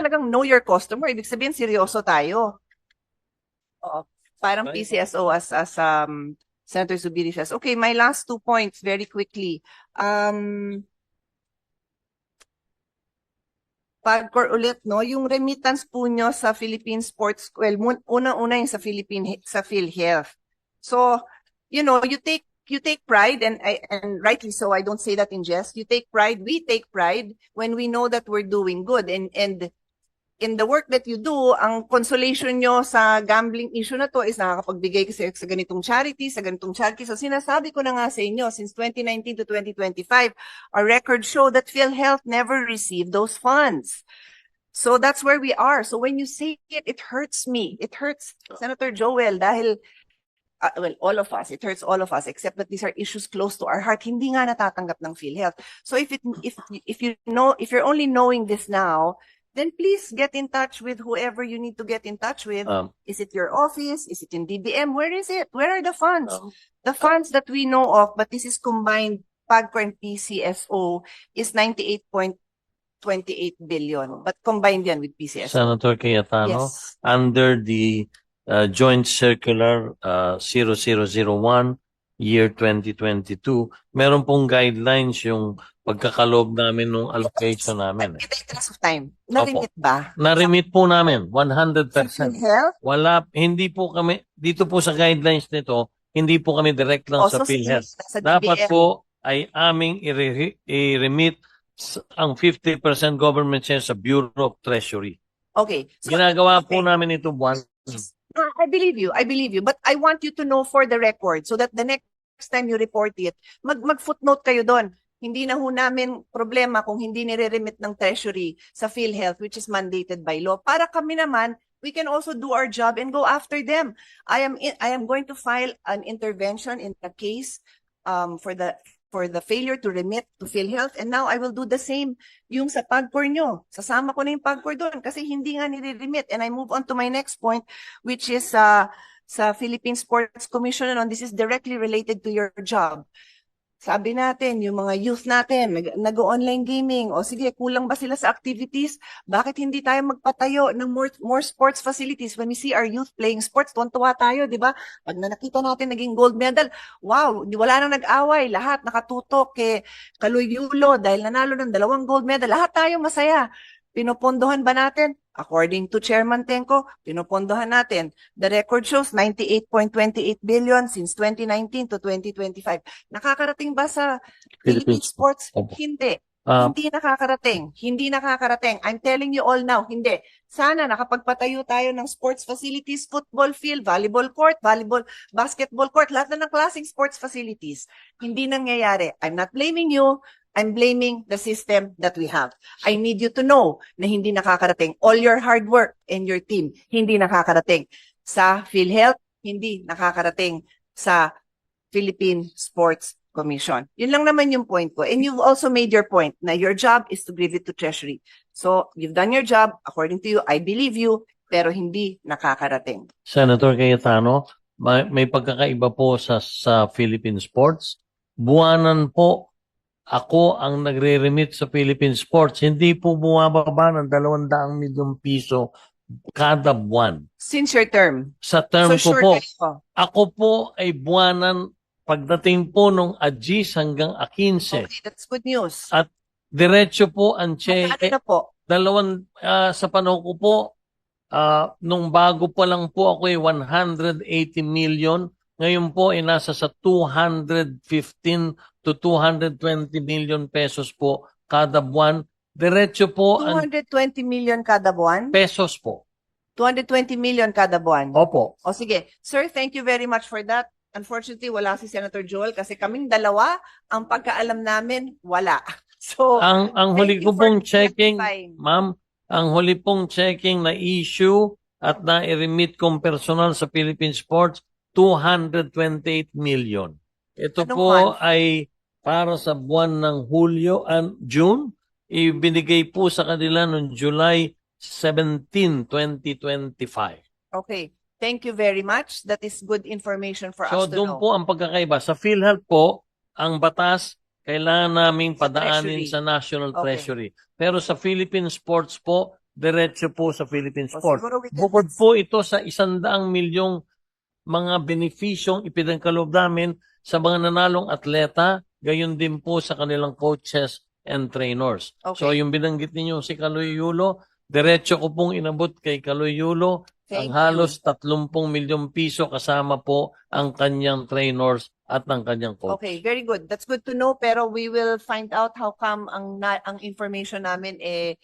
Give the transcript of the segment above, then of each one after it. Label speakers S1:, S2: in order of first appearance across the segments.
S1: talagang know your customer. Ibig sabihin, seryoso tayo. Oo. Parang. PCSO as, as um, Senator Zubiri says. Okay, my last two points very quickly. Um, Pagkor ulit, no? Yung remittance po nyo sa Philippine Sports, well, una-una yung sa Philippine, sa PhilHealth. So, you know, you take you take pride and I and rightly so I don't say that in jest you take pride we take pride when we know that we're doing good and and in the work that you do ang consolation nyo sa gambling issue na to is nakakapagbigay kasi sa ganitong charity sa ganitong charity so sinasabi ko na nga sa inyo since 2019 to 2025 our records show that PhilHealth never received those funds so that's where we are so when you say it it hurts me it hurts Senator Joel dahil uh, well, all of us, it hurts all of us, except that these are issues close to our heart. Hindi nga natatanggap ng PhilHealth. So if it, if, if you know, if you're only knowing this now, then please get in touch with whoever you need to get in touch with.
S2: Um,
S1: Is it your office? Is it in DBM? Where is it? Where are the funds?
S2: um,
S1: The funds that we know of, but this is combined, PAGCO and PCSO, is 98.28 billion. But combined yan with PCSO.
S2: Senator Cayetano,
S1: Yes.
S2: under the uh, Joint Circular uh, 0001, year 2022, meron pong guidelines yung pagkakaloob namin ng allocation namin.
S1: In the interest of time, narimit ba?
S2: Na-remit po namin,
S1: Sa
S2: 100%.
S1: PhilHealth?
S2: Wala, hindi po kami, dito po sa guidelines nito, hindi po kami direct lang sa
S1: Also,
S2: PhilHealth.
S1: sa
S2: Dapat
S1: DBM.
S2: po ay aming i-remit ang 50% government share sa Bureau of Treasury.
S1: Okay. So,
S2: Ginagawa po
S1: okay.
S2: namin ito buwan.
S1: No, I believe you. I believe you. But I want you to know for the record so that the next time you report it, mag, mag-footnote kayo doon. Hindi na ho namin problema kung hindi nire-remit ng Treasury sa PhilHealth which is mandated by law. Para kami naman, we can also do our job and go after them. I am in, I am going to file an intervention in the case um, for the for the failure to remit to PhilHealth and now I will do the same yung sa PAGCOR nyo. Sasama ko na yung PAGCOR doon kasi hindi nga nire-remit and I move on to my next point which is uh, sa Philippine Sports Commission and this is directly related to your job. Sabi natin, yung mga youth natin, nag- nag-online gaming, o sige, kulang ba sila sa activities? Bakit hindi tayo magpatayo ng more, more sports facilities when we see our youth playing sports? Tuwan-tuwa tayo, di ba? Pag na nakita natin naging gold medal, wow, wala nang nag-away, lahat nakatutok kay Kaloy Yulo dahil nanalo ng dalawang gold medal. Lahat tayo masaya. Pinopondohan ba natin? According to Chairman Tenko, pinopondohan natin. The record shows 98.28 billion since 2019 to 2025. Nakakarating ba sa Philippine sports?
S2: Opo.
S1: Hindi.
S2: Ah,
S1: Hindi nakakarating. Hindi nakakarating. I'm telling you all now, hindi. Sana nakapagpatayo tayo ng sports facilities, football field, volleyball court, volleyball, basketball court, lahat na ng klaseng sports facilities. Hindi nangyayari. I'm not blaming you. I'm blaming the system that we have. I need you to know na hindi nakakarating. All your hard work and your team, hindi nakakarating. Sa PhilHealth, hindi nakakarating sa Philippine Sports Commission. Yun lang naman yung point ko. And you've also made your point na your job is to give it to Treasury. So, you've done your job. According to you, I believe you, pero hindi nakakarating.
S2: Senator Cayetano, may, may pagkakaiba po sa, sa Philippine Sports. Buwanan po, ako ang nagre-remit sa Philippine Sports. Hindi po bumababa ng 200 milyong piso kada buwan.
S1: Since your term.
S2: Sa term
S1: so,
S2: ko
S1: sure
S2: po,
S1: kayo.
S2: ako po ay buwanan pagdating po nung Agis hanggang A15.
S1: Okay, that's good news.
S2: At Diretso po ang
S1: Ano
S2: cheque.
S1: na po?
S2: Dalawang, ah, sa panahon ko po, ah, nung bago pa lang po ako ay 180 million. Ngayon po ay nasa sa 215 to 220 million pesos po kada buwan. Diretso po ang
S1: 220 million kada buwan?
S2: pesos po.
S1: 220 million kada buwan?
S2: Opo.
S1: O sige. Sir, thank you very much for that. Unfortunately, wala si Senator Joel kasi kaming dalawa, ang pagkaalam namin, wala. So,
S2: Ang ang huli
S1: thank
S2: ko
S1: you for
S2: pong checking,
S1: clarifying.
S2: ma'am, ang huli pong checking na issue at na-remit kong personal sa Philippine Sports, 228 million. Ito
S1: Anong
S2: po
S1: month?
S2: ay para sa buwan ng Hulyo and June. Ibinigay po sa kanila noong July 17, 2025.
S1: Okay. Thank you very much. That is good information for
S2: So
S1: us to
S2: doon
S1: know.
S2: po ang pagkakaiba. Sa PhilHealth po, ang batas kailangan naming
S1: Sa
S2: padaanin
S1: Treasury.
S2: sa National
S1: Okay.
S2: Treasury. Pero sa Philippine Sports po, diretso po sa Philippine
S1: O,
S2: Sport.
S1: siguro we can-
S2: Bukod po ito sa isandaang milyong mga benefisyong ipinagkaloob namin sa mga nanalong atleta, gayon din po sa kanilang coaches and trainers.
S1: Okay.
S2: So yung binanggit ninyo si Kaloy Yulo, diretso ko pong inabot kay Kaloy Yulo
S1: Thank
S2: ang halos 30 milyong piso kasama po ang kanyang trainers at ang kanyang coach.
S1: Okay, very good. That's good to know pero we will find out how come ang na, ang information namin eh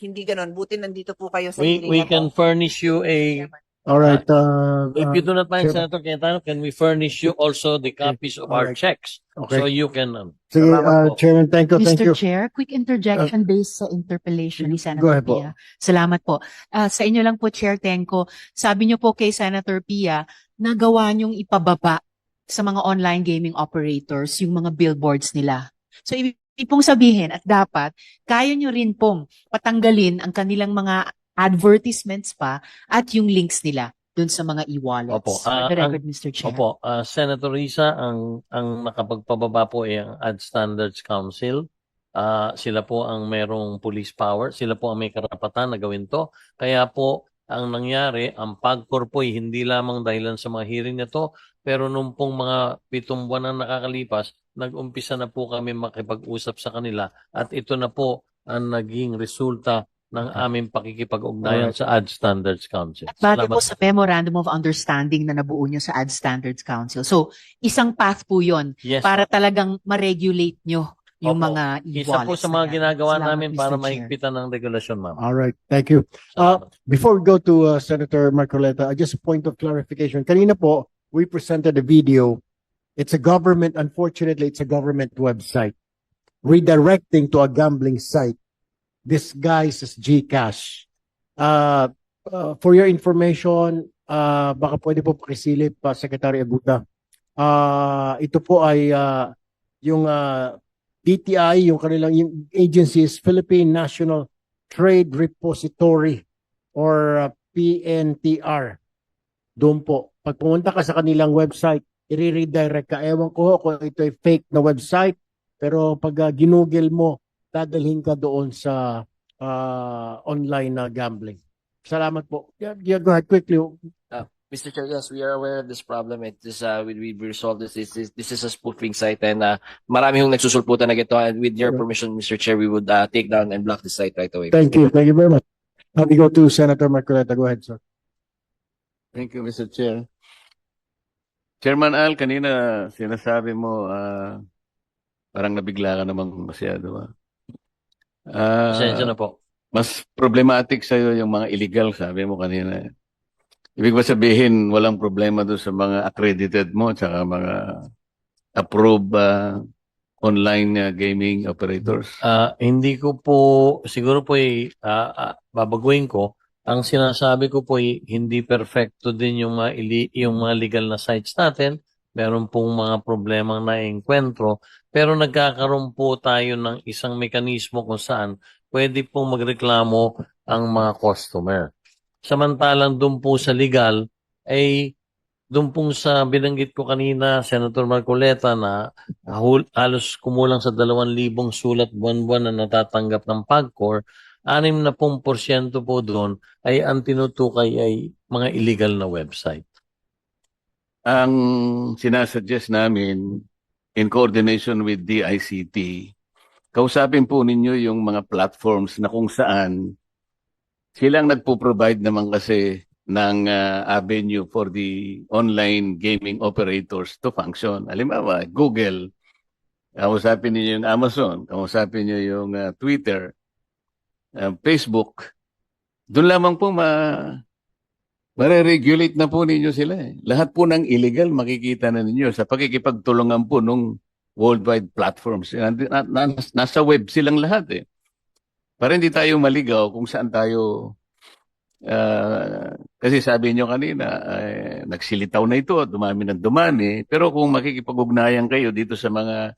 S1: hindi ganon. Buti nandito po kayo sa
S2: We we can
S1: to.
S2: furnish you a
S3: All right. Uh,
S2: if
S3: uh,
S2: you do not mind. Senator Cayetano, can we furnish you also the copies of our
S3: Alright.
S2: checks
S3: okay.
S2: so you can um,
S3: Sige,
S2: salamat
S3: uh,
S2: po.
S3: Chairman, thank you, thank
S4: Mr.
S3: you.
S4: Chair, quick interjection based sa interpellation ni Senator
S3: ahead po.
S4: Pia. Salamat po. Ah, sa inyo lang po, Chair Tenko, sabi niyo po kay Senator Pia, nagawa niyong ipababa sa mga online gaming operators yung mga billboards nila. So, ibig ibig pong sabihin at dapat, kaya niyo rin pong patanggalin ang kanilang mga advertisements pa at yung links nila dun sa mga e-wallets.
S2: Opo. Ah,
S4: the
S2: ang-
S4: record, Mr. Chair.
S2: Opo, ah, Senator Risa, ang ang nakapagpababa po ay ang Ad Standards Council. Ah, sila po ang merong police power, sila po ang may karapatan na gawin to. Kaya po ang nangyari, ang PAGCOR po ay hindi lamang dahilan sa mga hearing na to, pero nung pong mga pitong buwan na nakakalipas, nag-umpisa na po kami makipag-usap sa kanila at ito na po ang naging resulta ng aming pakikipag-ugnayan sa Ad Standards Council.
S4: At base po
S2: Salamat.
S4: sa Memorandum of Understanding na nabuo niyo sa Ad Standards Council. So, isang path po yon
S2: Yes,
S4: para talagang ma-regulate nyo yung
S2: Opo.
S4: mga
S2: Isa po
S4: e-wallets
S2: sa
S4: na
S2: mga
S4: yan.
S2: ginagawa
S4: Salamat,
S2: namin
S4: Mr.
S2: para
S4: Chair.
S2: mahigpitan ng regulasyon, ma'am.
S3: All right. Thank you. Uh, before we go to uh, Senator Marcoleta, uh, just a point of clarification. Kanina po, we presented a video. It's a government, unfortunately, it's a government website redirecting to a gambling site disguised as Gcash. Uh, uh, for your information, uh, baka pwede po pakisilip pa Secretary Aguta. Uh, ito po ay uh, yung uh, yung kanilang yung agency is Philippine National Trade Repository or uh, PNTR. Doon po. Pag pumunta ka sa kanilang website, i-redirect ka. Ewan ko kung ito ay fake na website, pero pag uh, ginugel mo, dadalhin ka doon sa uh, online na gambling. Salamat po. Yeah, yeah, go ahead quickly.
S5: Mr. Chair, yes, we are aware of this problem. It is, uh, we, we resolved this. This is, this is a spoofing site and, uh, marami hong nagsusulputan na gito. And with your permission, Mr. Chair, we would, uh, take down and block the site right away.
S3: Thank you. Thank you very much. Now we go to Senator Marcoleta. Go ahead, sir.
S6: Thank you, Mr. Chair. Chairman Al, kanina sinasabi mo, ah, parang nabigla ka namang masyado. ah. Ah,
S2: Pasensya na po.
S6: mas problematic sa'yo yung mga illegal, sabi mo kanina. Ibig ba sabihin, walang problema doon sa mga accredited mo, tsaka mga approved ah, online ah, gaming operators?
S2: Ah, hindi ko po, siguro po ay ah, ah, babaguhin ko. Ang sinasabi ko po ay hindi perfecto din yung mga, ili- yung mga legal na sites natin. Meron pong mga problemang naengkwentro. Pero nagkakaroon po tayo ng isang mekanismo kung saan pwede pong magreklamo ang mga customer. Samantalang doon po sa legal, ay doon pong sa binanggit ko kanina, Senator Marcoleta, na halos kumulang sa 2,000 sulat buwan-buwan na natatanggap ng PAGCOR, anim na pong porsyento po doon ay ang tinutukay ay mga illegal na website.
S6: Ang sinasuggest namin in coordination with DICT, kausapin po ninyo yung mga platforms na kung saan silang nagpo-provide naman kasi ng ah, avenue for the online gaming operators to function. Halimbawa, Google, kausapin niyo yung Amazon, kausapin niyo yung ah, Twitter, ah, Facebook. Doon lamang po ma Mare-regulate na po ninyo sila eh. Lahat po ng illegal makikita na ninyo sa pakikipagtulungan po nung worldwide platforms. Nasa web silang lahat eh. Para hindi tayo maligaw kung saan tayo ah, kasi sabi nyo kanina, eh, nagsilitaw na ito, dumami ng dumami. Pero kung makikipag-ugnayan kayo dito sa mga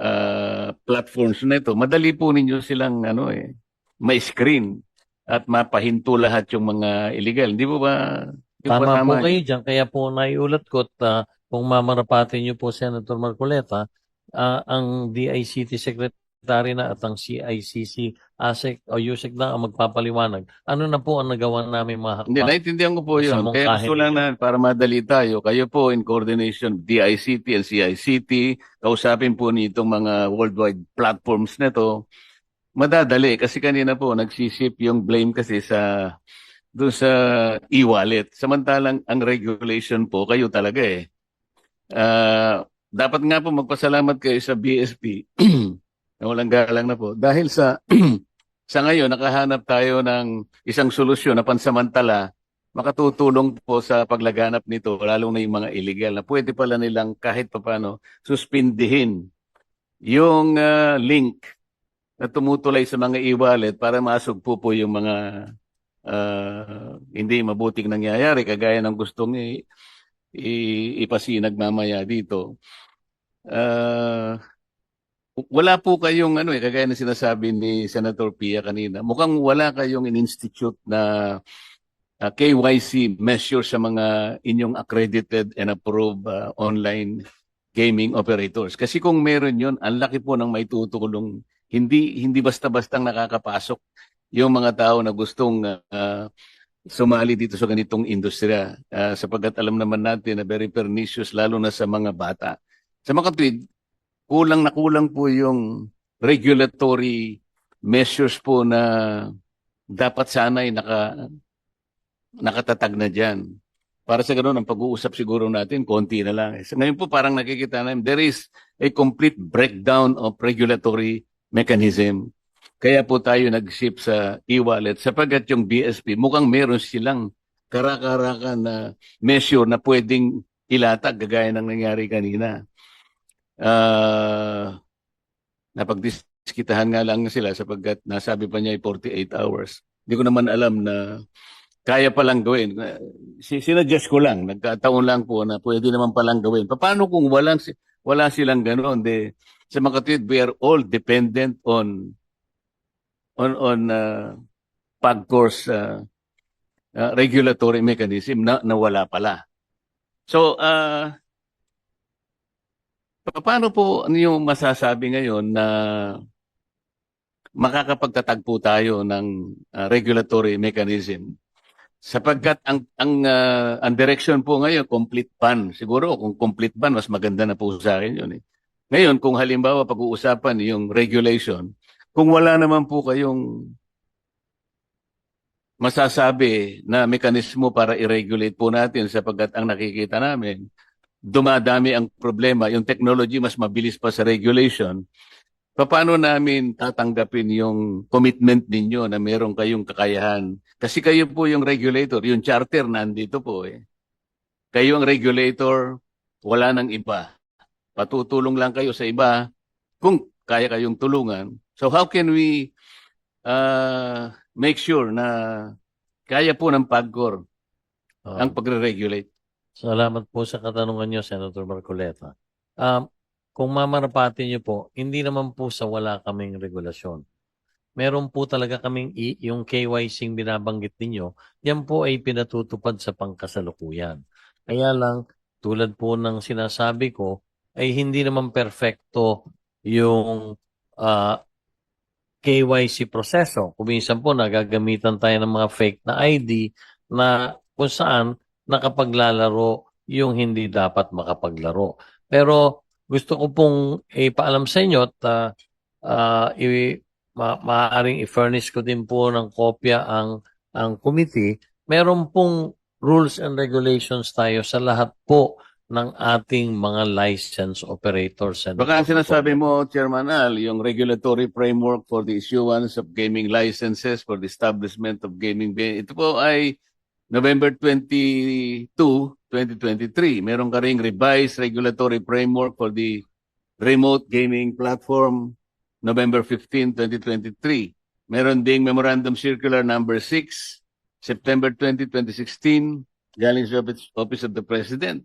S6: ah, platforms na ito, madali po ninyo silang ano eh, may screen at mapahinto lahat yung mga illegal. Hindi po ba? Ba
S2: Tama po kayo dyan, kaya po naiulat ko at ah, kung mamarapatin niyo po Senator Marcoleta, ah, ang DICT Secretary na at ang CICC ASEC o USEC na ang magpapaliwanag. Ano na po ang nagawa namin mga
S6: Hindi,
S2: hakbang?
S6: naintindihan ko po yun. Kaya gusto lang na para madali tayo, kayo po in coordination DICT and CICT, kausapin po nitong mga worldwide platforms na to, madadali. Kasi kanina po, nagsisip yung blame kasi sa doon sa e-wallet. Samantalang ang regulation po, kayo talaga eh. Ah, dapat nga po magpasalamat kayo sa BSP na walang galang na po. Dahil sa sa ngayon, nakahanap tayo ng isang solusyon na pansamantala makatutulong po sa paglaganap nito, lalo na yung mga illegal na pwede pala nilang kahit papano suspindihin yung ah, link na tumutulay sa mga e-wallet para masugpo po yung mga ah, hindi mabuting nangyayari kagaya ng gustong i- i- ipasinag mamaya dito. Ah, wala po kayong ano eh, kagaya ng sinasabi ni Senator Pia kanina, mukhang wala kayong in-institute na uh, KYC measure sa mga inyong accredited and approved uh, online gaming operators. Kasi kung meron yun, ang laki po ng maitutulong. Hindi hindi basta-bastang nakakapasok yung mga tao na gustong uh, sumali dito sa ganitong industriya uh, sapagkat alam naman natin na very pernicious lalo na sa mga bata. Sa mga kapatid, kulang na kulang po yung regulatory measures po na dapat sana ay naka nakatatag na diyan. Para sa ganoon ang pag-uusap siguro natin konti na lang. Ngayon po parang nakikita namin there is a complete breakdown of regulatory mechanism. Kaya po tayo nag-ship sa e-wallet sapagkat yung BSP mukhang meron silang karakarakan na measure na pwedeng ilatag gagaya ng nangyari kanina. Ah, napagdiskitahan nga lang sila sapagkat nasabi pa niya ay 48 hours. Hindi ko naman alam na kaya palang gawin. Si sinadjust ko lang, nagkataon lang po na pwede naman palang gawin. Paano kung walang wala silang ganoon? De, sa mga kapatid, we are all dependent on on on uh, PAGCOR's uh, uh, regulatory mechanism na, na wala pala. So, uh, Pa- Paano po yung masasabi ngayon na makakapagtatag po tayo ng uh, regulatory mechanism? Sapagkat ang ang uh, ang direction po ngayon complete ban. Siguro kung complete ban mas maganda na po sa akin 'yun eh. Ngayon kung halimbawa pag-uusapan yung regulation, kung wala naman po kayong masasabi na mekanismo para i-regulate po natin sapagkat ang nakikita namin dumadami ang problema, yung technology mas mabilis pa sa regulation, paano namin tatanggapin yung commitment ninyo na meron kayong kakayahan? Kasi kayo po yung regulator, yung charter nandito po eh. Kayo ang regulator, wala nang iba. Patutulong lang kayo sa iba kung kaya kayong tulungan. So how can we uh, make sure na kaya po ng PAGCOR
S2: Ah,
S6: ang pagre-regulate?
S2: Salamat po sa katanungan niyo, Senator Marcoleta. Um, kung mamarapati niyo po, hindi naman po sa wala kaming regulasyon. Meron po talaga kaming i- yung KYC binabanggit ninyo, yan po ay pinatutupad sa pangkasalukuyan. Kaya lang, tulad po ng sinasabi ko, ay hindi naman perfecto yung ah, KYC proseso. Kung minsan po nagagamitan tayo ng mga fake na ID na kung saan nakapaglalaro yung hindi dapat makapaglaro. Pero gusto ko pong ipaalam sa inyo at ah, ah, i- ma- maaaring i-furnish ko din po ng kopya ang ang committee. Meron pong rules and regulations tayo sa lahat po ng ating mga license operators. And
S6: Baka ang sinasabi mo, Chairman Al, yung regulatory framework for the issuance of gaming licenses for the establishment of gaming ben- ito po ay November 22, 2023. Meron ka ring revised regulatory framework for the remote gaming platform November 15, 2023. Meron ding Memorandum Circular Number 6, September 20, 2016, galing sa Office of the President.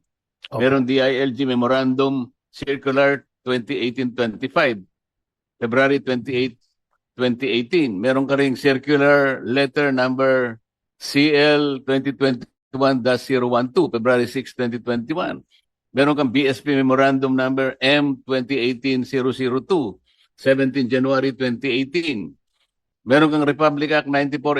S2: Okay.
S6: Meron DILG Memorandum Circular 2018-25, February 28, 2018. Meron ka ring Circular Letter Number CL 2021-012, February 6, 2021. Meron kang BSP Memorandum Number M 2018-002, 17 January 2018. Meron kang Republic Act 94